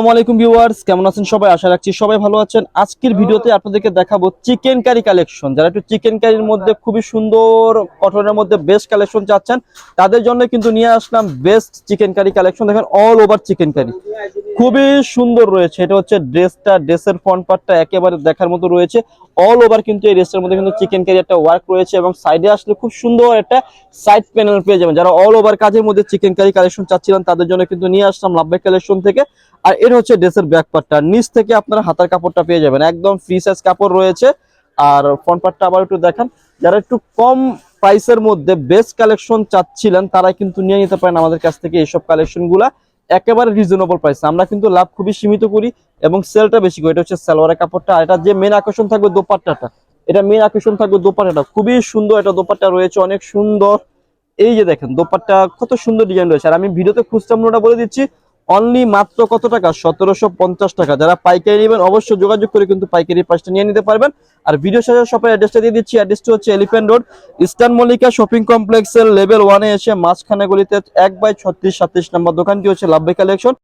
আসসালামু আলাইকুম ভিউয়ার্স, কেমন আছেন সবাই? আশা রাখছি সবাই ভালো আছেন। আজকের ভিডিওতে আপনাদেরকে দেখাবো চিকেন কারি কালেকশন। যারা একটু চিকেন কারির মধ্যে খুবই সুন্দর কটনের মধ্যে বেস্ট কালেকশন চাচ্ছেন, তাদের জন্য কিন্তু নিয়ে আসলাম বেস্ট চিকেন কারি কালেকশন। দেখেন অল ওভার চিকেন কারি খুবই সুন্দর রয়েছে। এটা হচ্ছে ড্রেসটা, ড্রেসের ফ্রন্ট পার্টটা একেবারে দেখার মতো রয়েছে। অল ওভার কিন্তু এই ড্রেসের মধ্যে কিন্তু চিকেন কারি একটা ওয়ার্ক রয়েছে এবং সাইডে আসলে খুব সুন্দর একটা সাইড প্যানেল পেয়ে যাবেন। যারা অল ওভার কাজের মধ্যে চিকেন কারি কালেকশন চাচ্ছিলেন, তাদের জন্য কিন্তু নিয়ে আসলাম লাভবাই কালেকশন থেকে। আর এর হচ্ছে ড্রেসের ব্যাক পার্টটা নিচ থেকে আপনারা হাতার কাপড়টা পেয়ে যাবেন। একদম ফ্রি সাইজ কাপড় রয়েছে। আর ফ্রন্ট পার্টটা আবার একটু দেখান। যারা একটু কম প্রাইসের মধ্যে বেস্ট কালেকশন চাচ্ছিলেন, তারা কিন্তু নিয়ে নিতে পারেন আমাদের কাছ থেকে এইসব কালেকশনগুলা। একেবারে রিজনেবল প্রাইস আমরা কিন্তু লাভ খুবই সীমিত করি এবং সেলটা বেশি করি। এটা হচ্ছে সালোয়ারের কাপড়টা। এটা যে মেন আকর্ষণ থাকবে দোপাট্টাটা। এটা মেন আকর্ষণ থাকবে দোপাট্টাটা। খুবই সুন্দর এটা দোপাট্টা রয়েছে, অনেক সুন্দর। এই যে দেখেন, দোপাট্টা কত সুন্দর ডিজাইন রয়েছে। আর আমি ভিডিওতে মূল্যটা বলে দিচ্ছি অনলি মাত্র কত টাকা? সতেরোশো পঞ্চাশ টাকা। যারা পাইকারি নেবেন অবশ্যই যোগাযোগ করে কিন্তু পাইকারি পাশটা নিয়ে নিতে পারবেন। আর ভিডিও সাজার শপের অ্যাড্রেসটা দিয়ে দিচ্ছি। অ্যাড্রেসটি হচ্ছে Elephant Road Eastern Mallika shopping কমপ্লেক্সের লেভেল ওয়ানে এসে মাঝখানে গলিতে এক বাই ছত্রিশ সাতত্রিশ নম্বর দোকানটি হচ্ছে লাভবে কালেকশন